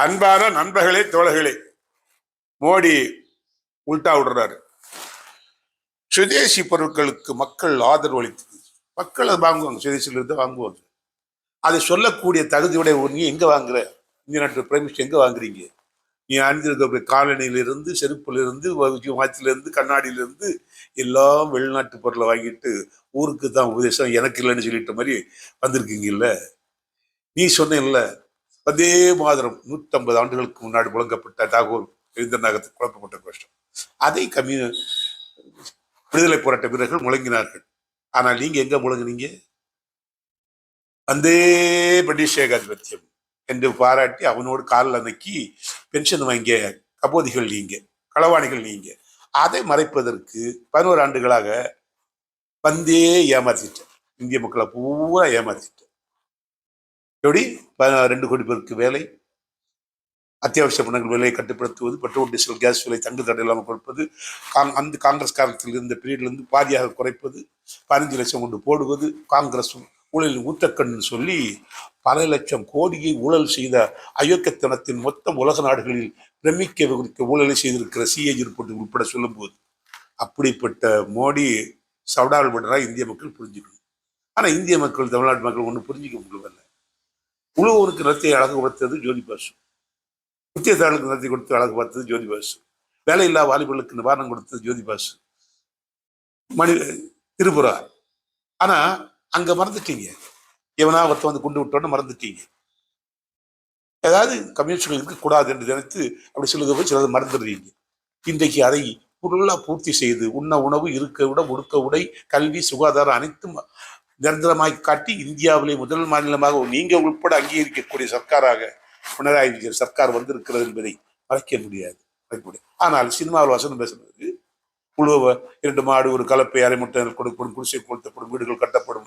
அன்பான நண்பர்களே தோழர்களே மோடி உள்டா விடுறாரு. சுதேசி பொருட்களுக்கு மக்கள் ஆதரவு அளித்து மக்கள் அதை வாங்குவாங்க சுதேசில இருந்து வாங்குவாங்க. அதை சொல்லக்கூடிய தகுதியுடைய ஒரு நீ எங்க வாங்குற? இந்திய நாட்டு பிரைம் மினிஸ்டர் எங்க வாங்குறீங்க? நீ அணிந்திருக்க காலனியிலிருந்து செருப்புலேருந்து வாட்சிலிருந்து கண்ணாடியிலிருந்து எல்லாம் வெளிநாட்டு பொருளை வாங்கிட்டு ஊருக்கு தான் உபதேசம் எனக்கு இல்லைன்னு சொல்லிட்ட மாதிரி வந்திருக்கீங்கல்ல? நீ சொன்னேன்ல வந்தே மாதரம். நூற்றம்பது ஆண்டுகளுக்கு முன்னாடி முழங்கப்பட்ட தாகூர் எழுந்தநாகத்துக்கு குழப்பப்பட்ட கோஷ்டம். அதை கம்யூ விடுதலை போராட்ட வீரர்கள் முழங்கினார்கள். ஆனால் நீங்க எங்க முழங்குனீங்க? வந்தே பிரிட்டிஷ் ஏகாதிபத்தியம் என்று பாராட்டி அவனோடு காலில் அன்னைக்கு பென்ஷன் வாங்கிய கபோதிகள் நீங்க களவாணிகள் நீங்க. அதை மறைப்பதற்கு பதினோரு ஆண்டுகளாக வந்தே ஏமாத்திட்டார் இந்திய மக்களை பூரா ஏமாத்திட்டேன். எப்படி? ரெண்டு கோடி பேருக்கு வேலை. அத்தியாவசிய பணங்கள் விலையை கட்டுப்படுத்துவது பெட்ரோல் டீசல் கேஸ் விலை தங்கு தடை இல்லாமல் கொடுப்பது காங் அந்த காங்கிரஸ் காலத்தில் இருந்த பீரியட்லேருந்து பாதியாக குறைப்பது பதினஞ்சு லட்சம் கொண்டு போடுவது காங்கிரஸ் ஊழலில் ஊத்தக்கண்ணு சொல்லி பல லட்சம் கோடியை ஊழல் செய்த அயோக்கியத்தனத்தின் மொத்தம் உலக நாடுகளில் பிரமிக்க வைக்க ஊழலை செய்திருக்கிற சிஏஜி ரிப்போர்ட் உட்பட சொல்லும்போது அப்படிப்பட்ட மோடி சவுடால் விடுறா இந்திய மக்கள் புரிஞ்சுக்கணும். ஆனால் இந்திய மக்கள் தமிழ்நாட்டு மக்கள் ஒன்றும் புரிஞ்சிக்க முடியல உழுவோருக்கு நிறத்தை அழகுபடுத்தது ஜோதி பாசு. முத்தியத்தாளுக்கு நிறத்தை கொடுத்து அழகு பார்த்தது ஜோதி பாசு. வேலையில்லா வாலிபர்களுக்கு நிவாரணம் கொடுத்தது ஜோதி பாசு. மணி திரிபுரா ஆனா அங்க மறந்துட்டீங்க. எவனா ஒருத்த வந்து குண்டு விட்டோன்னு மறந்துட்டீங்க. ஏதாவது கம்யூனிஸ்டுகள் இருக்கக்கூடாது என்று நினைத்து அப்படி சொல்லுங்க போய் சிலது மறந்துடுறீங்க. இன்றைக்கு அதை பொருளா பூர்த்தி செய்து உண்ண உணவு இருக்க விட உடுக்க உடை கல்வி சுகாதாரம் அனைத்தும் நிரந்தரமாய் காட்டி இந்தியாவிலே முதல் மாநிலமாக நீங்க உட்பட அங்கீகரிக்கக்கூடிய சர்க்காராக பினராயி விஜயன் சர்க்கார் வந்திருக்கிறது என்பதை மறைக்க முடியாது. மறைக்க முடியாது. ஆனால் சினிமாவில் வசனம் பேசுறது குழுவ இரண்டு மாடு ஒரு கலப்பை அரை முட்டை கொடுக்கப்படும் குடிசை கொடுத்தப்படும் வீடுகள் கட்டப்படும்.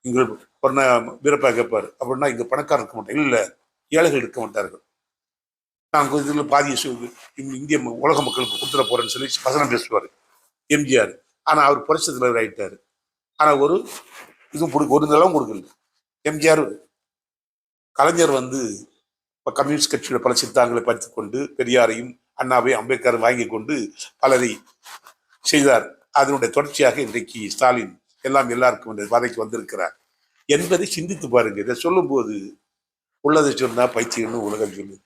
இங்கே ஒரு வீரப்பா கேட்பாரு. அப்படின்னா இங்க பணக்காரர் இருக்க மாட்டாங்க இல்லை ஏழைகள் இருக்க மாட்டார்கள். நான் இதில் பாதிய சு- இந்திய ம- உலக மக்களுக்கு கொடுத்துட போறேன்னு சொல்லி வசனம் பேசுவார். எம்ஜிஆர். ஆனா அவர் புரட்சி தலைவர் ஆயிட்டாரு. ஆனா ஒரு இதுவும் கொடுக்க ஒரு நிலம் கொடுக்கல. எம்ஜிஆர் கலைஞர் வந்து இப்போ கம்யூனிஸ்ட் கட்சியோட பல சித்தாங்களை படித்துக் கொண்டு பெரியாரையும் அண்ணாவையும் அம்பேத்கர் வாங்கி கொண்டு பலரை செய்தார். அதனுடைய தொடர்ச்சியாக இன்றைக்கு ஸ்டாலின் எல்லாம் எல்லாருக்கும் இந்த வதைக்கு வந்திருக்கிறார். என்பதை சிந்தித்து பாருங்க. இதை சொல்லும்போது உள்ளதை சொன்னா பைத்தியம்னு உலகம் சொல்லு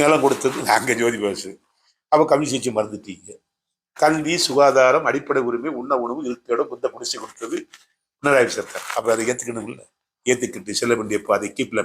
நிலம் கொடுத்தது நாங்கள் ஜோதி பாசு அப்போ கம்யூனிஸ்ட் மறந்துட்டீங்க. கல்வி சுகாதாரம் அடிப்படை உரிமை உண்ண உணவு இருக்கையோட புத்த குடிசை கொடுத்தது பினராயி சர்க்கார் அப்புறம் அதை ஏற்றுக்கணும் இல்லை ஏத்துக்கிட்டு செல்ல வேண்டிய பாதை கீப்ல